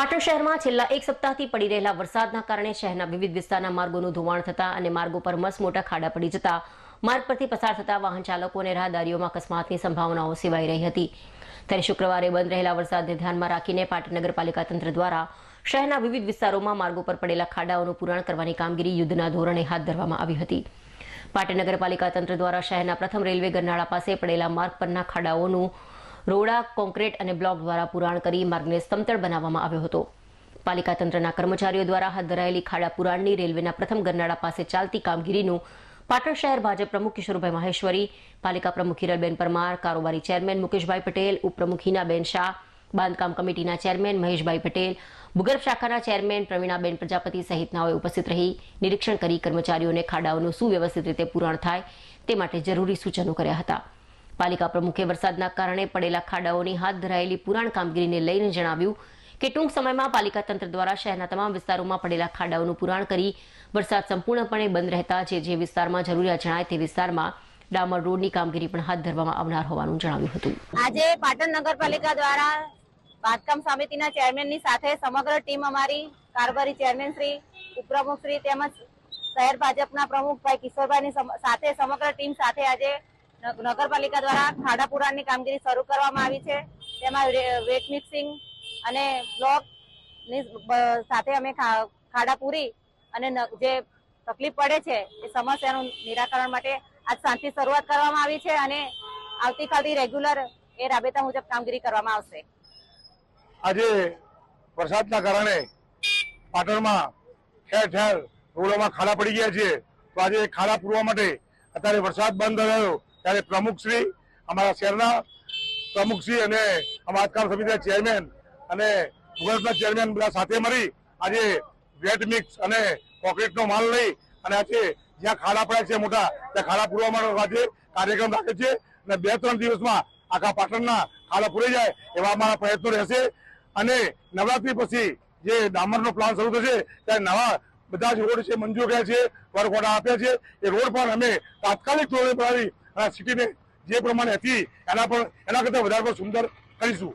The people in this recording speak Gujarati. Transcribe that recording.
પાટણ શહેરમાં છેલ્લા એક સપ્તાહથી પડી રહેલા વરસાદના કારણે શહેરના વિવિધ વિસ્તારના માર્ગોનું ધોવાણ થતા અને માર્ગો પર મસ મોટા ખાડા પડી જતા માર્ગ પરથી પસાર થતા વાહન ચાલકો અને રાહદારીઓમાં અકસ્માતની સંભાવનાઓ સેવાઈ રહી હતી. ત્યારે શુક્રવારે બંધ રહેલા વરસાદને ધ્યાનમાં રાખીને પાટણ નગરપાલિકા તંત્ર દ્વારા શહેરના વિવિધ વિસ્તારોમાં માર્ગો પર પડેલા ખાડાઓનું પુરાણ કરવાની કામગીરી યુદ્ધના ધોરણે હાથ ધરવામાં આવી હતી. પાટણ નગરપાલિકા તંત્ર દ્વારા શહેરના પ્રથમ રેલવે ગરનાળા પાસે પડેલા માર્ગ પરના ખાડાઓનું રોડા કોન્ક્રીટ અને બ્લોક દ્વારા પુરાણ કરી માર્ગને સમતળ બનાવવામાં આવ્યો હતો. પાલિકા તંત્રના કર્મચારીઓ દ્વારા હાથ ધરાયેલી ખાડા પુરાણની રેલવેના પ્રથમ ગરનાળા પાસે ચાલતી કામગીરીનું પાટણ શહેર ભાજપ પ્રમુખ કિશોરભાઈ માહેશ્વરી, પાલિકા પ્રમુખ હિરલબેન પરમાર, કારોબારી ચેરમેન મુકેશભાઈ પટેલ ઉપપ્રમુખ હિનાબેન શાહ, બાંધકામ કમિટીના ચેરમેન મહેશભાઈ પટેલ, ભૂગર્ભ શાખાના ચેરમેન પ્રવીણાબેન પ્રજાપતિ સહિતનાઓએ ઉપસ્થિત રહી નિરીક્ષણ કરી કર્મચારીઓને ખાડાઓનું સુવ્યવસ્થિત રીતે પૂરણ થાય તે માટે જરૂરી સૂચનો કર્યા હતા. પાલિકા પ્રમુખે વરસાદના કારણે પડેલા ખાડાઓની હાથ ધરાયેલી પુરાણ કામગીરીને લઈને જણાવ્યું કે ટૂંક સમયમાં પાલિકા તંત્ર દ્વારા શહેરના તમામ વિસ્તારોમાં પડેલા ખાડાઓનું પુરાણ કરી વરસાદ સંપૂર્ણપણે બંધ રહેતા જે જે વિસ્તારમાં જરૂરિયાત જણાય તે વિસ્તારમાં ડામર રોડની કામગીરી પણ હાથ ધરવામાં આવનાર હોવાનું જણાવ્યું હતું. આજે પાટણ નગરપાલિકા દ્વારા બાંધકામ સમિતિના ચેરમેનની સાથે સમગ્ર ટીમ અમારી કારોબારી ચેરમેન શ્રી, ઉપપ્રમુખ શ્રી તેમજ શહેર ભાજપના પ્રમુખ ભાઈ કિશોરભાઈની સાથે સમગ્ર ટીમ સાથે આજે નગરપાલિકા દ્વારા ખાડા પુરાણની કામગીરી શરૂ કરવામાં આવી છે. તેમાં વેટ મિક્સિંગ અને બ્લોક સાથે અમે ખાડા પૂરી અને જે તકલીફ પડે છે એ સમસ્યાનું નિરાકરણ માટે આજ સાંજથી શરૂઆત કરવામાં આવી છે અને આવતીકાલથી રેગ્યુલર એ રાબેતા મુજબ કામગીરી કરવામાં આવશે. આજે વરસાદના કારણે પાટણમાં ઠેર ઠેર રોડોમાં ખાડા પડી ગયા છે. તો આજે ખાડા પૂરવા માટે અત્યારે વરસાદ બંધ થયો ત્યારે પ્રમુખશ્રી અમારા શહેરના પ્રમુખશ્રી અને અમારા કામ સમિતિના ચેરમેન અને ગુજરાતના ચેરમેન બધા સાથે મળી આજે વેટ મિક્સ અને કોન્ક્રીટનો માલ લઈ અને આજે જ્યાં ખાડા પડ્યા છે મોટા, ત્યાં ખાડા પૂરવા માટે આજે કાર્યક્રમ રાખે છે અને બે ત્રણ દિવસમાં આખા પાટણના ખાડા પૂરી જાય એવા અમારા પ્રયત્નો રહેશે. અને નવરાત્રી પછી જે ડામરનો પ્લાન શરૂ થશે ત્યારે નવા બધા જ રોડ છે, મંજૂર કર્યા છે વર્ક આપ્યા છે. એ રોડ પણ અમે તાત્કાલિક ધોરણે બનાવી સિટીને જે પ્રમાણે હતી એના પણ એના કરતાં વધારે પણ સુંદર કરીશું.